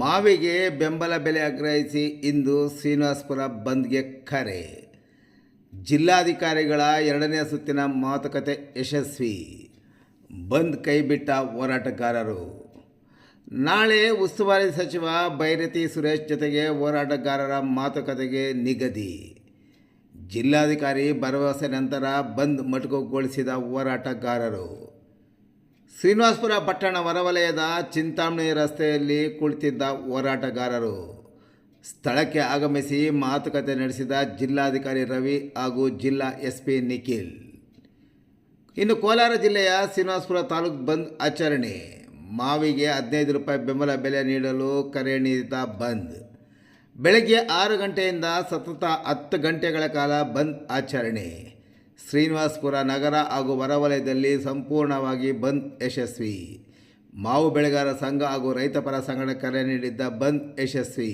ಮಾವಿಗೆ ಬೆಂಬಲ ಬೆಲೆ ಆಗ್ರಹಿಸಿ ಇಂದು ಶ್ರೀನಿವಾಸಪುರ ಬಂದ್ಗೆ ಕರೆ. ಜಿಲ್ಲಾಧಿಕಾರಿಗಳ ಎರಡನೇ ಸುತ್ತಿನ ಮಾತುಕತೆ ಯಶಸ್ವಿ. ಬಂದ್ ಕೈಬಿಟ್ಟ ಹೋರಾಟಗಾರರು. ನಾಳೆ ಉಸ್ತುವಾರಿ ಸಚಿವ ಭೈರತಿ ಸುರೇಶ್ ಜೊತೆಗೆ ಹೋರಾಟಗಾರರ ಮಾತುಕತೆಗೆ ನಿಗದಿ. ಜಿಲ್ಲಾಧಿಕಾರಿ ಭರವಸೆ ನಂತರ ಬಂದ್ ಮೊಟಕುಗೊಳಿಸಿದ ಹೋರಾಟಗಾರರು. ಶ್ರೀನಿವಾಸಪುರ ಪಟ್ಟಣ ಹೊರವಲಯದ ಚಿಂತಾಮಣಿ ರಸ್ತೆಯಲ್ಲಿ ಕುಳಿತಿದ್ದ ಹೋರಾಟಗಾರರು ಸ್ಥಳಕ್ಕೆ ಆಗಮಿಸಿ ಮಾತುಕತೆ ನಡೆಸಿದ ಜಿಲ್ಲಾಧಿಕಾರಿ ರವಿ ಹಾಗೂ ಜಿಲ್ಲಾ ಎಸ್ ಪಿ ನಿಖಿಲ್. ಇನ್ನು ಕೋಲಾರ ಜಿಲ್ಲೆಯ ಶ್ರೀನಿವಾಸಪುರ ತಾಲೂಕು ಬಂದ್ ಆಚರಣೆ. ಮಾವಿಗೆ ಹದಿನೈದು ರೂಪಾಯಿ ಬೆಂಬಲ ಬೆಲೆ ನೀಡಲು ಕರೆ ನೀಡಿದ ಬಂದ್. ಬೆಳಗ್ಗೆ ಆರು ಗಂಟೆಯಿಂದ ಸತತ ಹತ್ತು ಗಂಟೆಗಳ ಕಾಲ ಬಂದ್ ಆಚರಣೆ. ಶ್ರೀನಿವಾಸಪುರ ನಗರ ಹಾಗೂ ಹೊರವಲಯದಲ್ಲಿ ಸಂಪೂರ್ಣವಾಗಿ ಬಂದ್ ಯಶಸ್ವಿ. ಮಾವು ಬೆಳೆಗಾರ ಸಂಘ ಹಾಗೂ ರೈತಪರ ಸಂಘಟನೆ ಕರೆ ನೀಡಿದ್ದ ಬಂದ್ ಯಶಸ್ವಿ.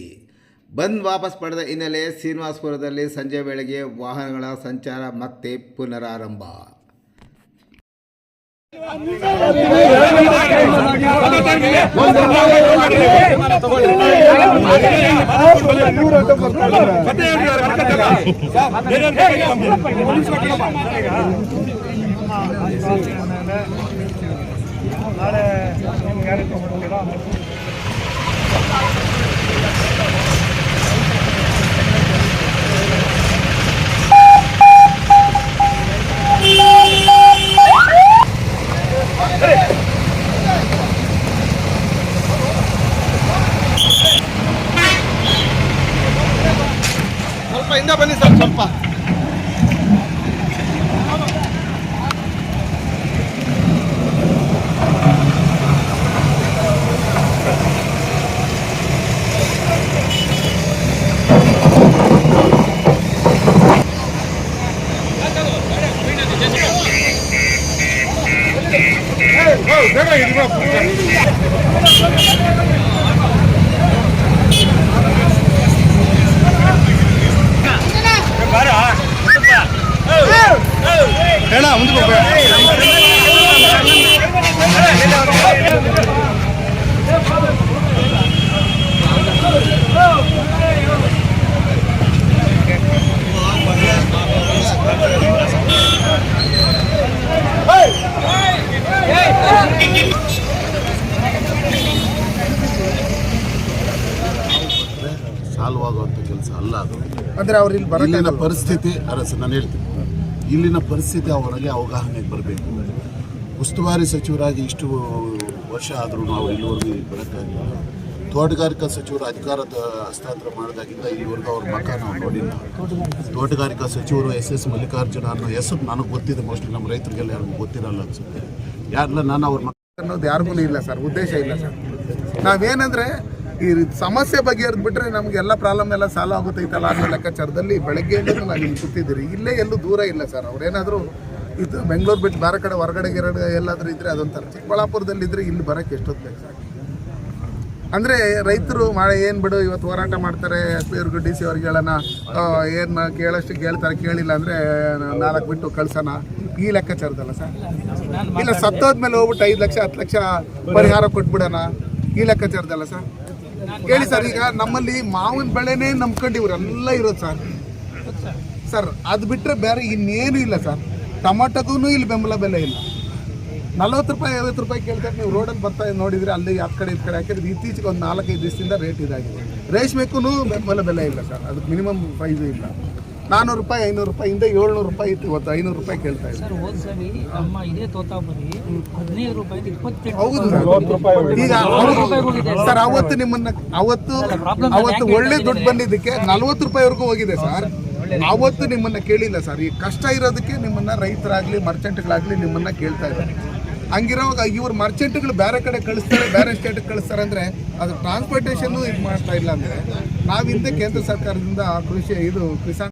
ಬಂದ್ ವಾಪಸ್ ಪಡೆದ ಹಿನ್ನೆಲೆ ಶ್ರೀನಿವಾಸಪುರದಲ್ಲಿ ಸಂಜೆ ವೇಳೆಗೆ ವಾಹನಗಳ ಸಂಚಾರ ಮತ್ತೆ ಪುನರಾರಂಭ. ಸ್ವಲ್ಪ ಹಿಂದೆ ಬನ್ನಿ ಸರ್ ಸ್ವಲ್ಪ ಬೇಗ ಇರ್ಬೇಕು ಹೇಳ ಮುಂದೆ ಸಾಲ್ವ್ ಆಗುವಂಥ ಕೆಲಸ ಅಲ್ಲ ಅದು. ಅಂದ್ರೆ ಅವ್ರ ಇಲ್ಲಿ ಪರಿಸ್ಥಿತಿ ಅರಸ ನಾನು ಹೇಳ್ತೀನಿ. ಇಲ್ಲಿನ ಪರಿಸ್ಥಿತಿ ಅವರಿಗೆ ಅವಗಾಹನೆಗೆ ಬರಬೇಕು. ಉಸ್ತುವಾರಿ ಸಚಿವರಾಗಿ ಇಷ್ಟು ವರ್ಷ ಆದರೂ ನಾವು ಇಲ್ಲಿವರೆಗೂ ಇಲ್ಲಿ ಬರೋಕ್ಕಾಗಿಲ್ಲ. ತೋಟಗಾರಿಕಾ ಸಚಿವರು ಅಧಿಕಾರದ ಹಸ್ತಾಂತರ ಮಾಡಿದಾಗಿಂದ ಇಲ್ಲಿವರೆಗೂ ಅವ್ರ ಮಕ್ಕ ನಾವು ನೋಡಿಲ್ಲ. ತೋಟಗಾರಿಕಾ ಸಚಿವರು ಎಸ್ ಎಸ್ ಮಲ್ಲಿಕಾರ್ಜುನ ಅನ್ನೋ ಹೆಸರು ನನಗೆ ಗೊತ್ತಿದೆ ಮೋಸ್ಟ್ಲಿ, ನಮ್ಮ ರೈತರಿಗೆಲ್ಲ ಯಾರಿಗೂ ಗೊತ್ತಿರಲ್ಲ ಅನ್ಸುತ್ತೆ. ಯಾರಲ್ಲ ನಾನು ಅವ್ರ ಮಕ್ಕ ಅನ್ನೋದು ಯಾರಿಗೂ ಇಲ್ಲ ಸರ್, ಉದ್ದೇಶ ಇಲ್ಲ ಸರ್. ನಾವೇನಂದ್ರೆ ಈ ಸಮಸ್ಯೆ ಬಗೆಹರಿದ್ ನಮ್ಗೆ ಎಲ್ಲ ಪ್ರಾಬ್ಲಮ್ ಎಲ್ಲ ಸಾಲ ಆಗುತ್ತೈತಲ್ಲ ಅನ್ನೋ ಲೆಕ್ಕಾಚಾರದಲ್ಲಿ ಬೆಳಗ್ಗೆಯಿಂದ ನಾವು ಇಲ್ಲಿ ಕೂತಿದ್ದೀರಿ ಇಲ್ಲೇ ಎಲ್ಲೂ ದೂರ ಇಲ್ಲ ಸರ್ ಅವ್ರೇನಾದರೂ ಇದು ಬೆಂಗಳೂರು ಬಿಟ್ಟು ಬೇರೆ ಕಡೆ ಹೊರಗಡೆ ಎರಡು ಎಲ್ಲಾದರೂ ಇದ್ರೆ ಅದೊಂಥರ. ಚಿಕ್ಕಬಳ್ಳಾಪುರದಲ್ಲಿದ್ದರೆ ಇಲ್ಲಿ ಬರೋಕ್ಕೆ ಎಷ್ಟೊತ್ತು ಬೇಕು ಸರ್ ಅಂದರೆ ರೈತರು ಮಳೆ ಏನು ಬಿಡು ಇವತ್ತು ಹೋರಾಟ ಮಾಡ್ತಾರೆ, ಎಸ್ ಪಿ ಅವ್ರಿಗೆ ಡಿ ಸಿ ಅವ್ರಿಗೆ ಹೇಳೋಣ. ಏನು ಕೇಳೋಷ್ಟು ಕೇಳ್ತಾರೆ, ಕೇಳಿಲ್ಲ ಅಂದರೆ ನಾಲ್ಕು ಬಿಟ್ಟು ಕಳ್ಸೋಣ. ಈ ಲೆಕ್ಕಾಚಾರದಲ್ಲ ಸರ್ ಇಲ್ಲ, ಸತ್ತೋದ್ಮೇಲೆ ಹೋಗ್ಬಿಟ್ಟು ಐದು ಲಕ್ಷ, ಹತ್ತು ಲಕ್ಷ ಪರಿಹಾರ ಕೊಟ್ಬಿಡೋಣ. ಈ ಲೆಕ್ಕಾಚಾರದಲ್ಲ ಸರ್ ಹೇಳಿ ಸರ್, ಈಗ ನಮ್ಮಲ್ಲಿ ಮಾವಿನ ಬೆಳೆನೇ ನಂಬ್ಕೊಂಡು ಇವರೆಲ್ಲ ಇರೋದು ಸರ್. ಸರ್, ಅದು ಬಿಟ್ಟರೆ ಬೇರೆ ಇನ್ನೇನು ಇಲ್ಲ ಸರ್. ಟೊಮಾಟೋದೂ ಇಲ್ಲಿ ಬೆಂಬಲ ಬೆಲೆ ಇಲ್ಲ. ನಲ್ವತ್ತು ರೂಪಾಯಿ, ಐವತ್ತು ರೂಪಾಯಿ ಕೇಳ್ತಾರೆ, ನೀವು ರೋಡಲ್ಲಿ ಬರ್ತಾ ನೋಡಿದ್ರೆ ಅಲ್ಲಿ ಆ ಕಡೆ ಈ ಕಡೆ ಹಾಕಿದ್ರೆ ಇತ್ತೀಚೆಗೆ ಒಂದು ನಾಲ್ಕೈದು ದಿವಸದಿಂದ ರೇಟ್ ಇದಾಗಿದೆ. ರೇಷ್ಮೆಕ್ಕೂ ಬೆಂಬಲ ಬೆಲೆ ಇಲ್ಲ ಸರ್ ಅದಕ್ಕೆ ಮಿನಿಮಮ್ ಪ್ರೈಸು ಇಲ್ಲ. ನಾನ್ನೂರು ರೂಪಾಯಿ ಐನೂರು ಇಂದ ಏಳ್ನೂರು ರೂಪಾಯಿ ಇತ್ತು ಇವತ್ತು ಐನೂರು ರೂಪಾಯಿ ಕೇಳ್ತಾ ಇದ್ದಾರೆ ಸರ್ ಹೋದ್ ರೂಪಾಯಿ ಈಗ ಸರ್ ಅವತ್ತು ನಿಮ್ಮನ್ನ ಅವತ್ತು ಅವತ್ತು ಒಳ್ಳೆ ದುಡ್ಡು ಬಂದಿದ್ದಕ್ಕೆ ನಲ್ವತ್ತು ರೂಪಾಯಿವರೆಗೂ ಹೋಗಿದೆ ಸರ್. ಅವತ್ತು ನಿಮ್ಮನ್ನ ಕೇಳಿಲ್ಲ ಸರ್. ಈ ಕಷ್ಟ ಇರೋದಕ್ಕೆ ನಿಮ್ಮನ್ನ ರೈತರಾಗ್ಲಿ ಮರ್ಚೆಂಟ್ಗಳಾಗ್ಲಿ ನಿಮ್ಮನ್ನ ಕೇಳ್ತಾ ಇದ್ದಾರೆ. ಹಂಗಿರೋವಾಗ ಇವ್ರು ಮರ್ಚೆಂಟ್ಗಳು ಬೇರೆ ಕಡೆ ಕಳಿಸ್ತಾರೆ ಬೇರೆ ಸ್ಟೇಟ್ಗೆ ಕಳಿಸ್ತಾರೆ ಅಂದ್ರೆ ಅದು ಟ್ರಾನ್ಸ್ಪೋರ್ಟೇಷನ್ ಇದು ಮಾಡ್ತಾ ಇಲ್ಲ ಅಂದ್ರೆ ನಾವು ಹಿಂದೆ ಕೇಂದ್ರ ಸರ್ಕಾರದಿಂದ ಕೃಷಿ ಇದು ಕಿಸಾನ್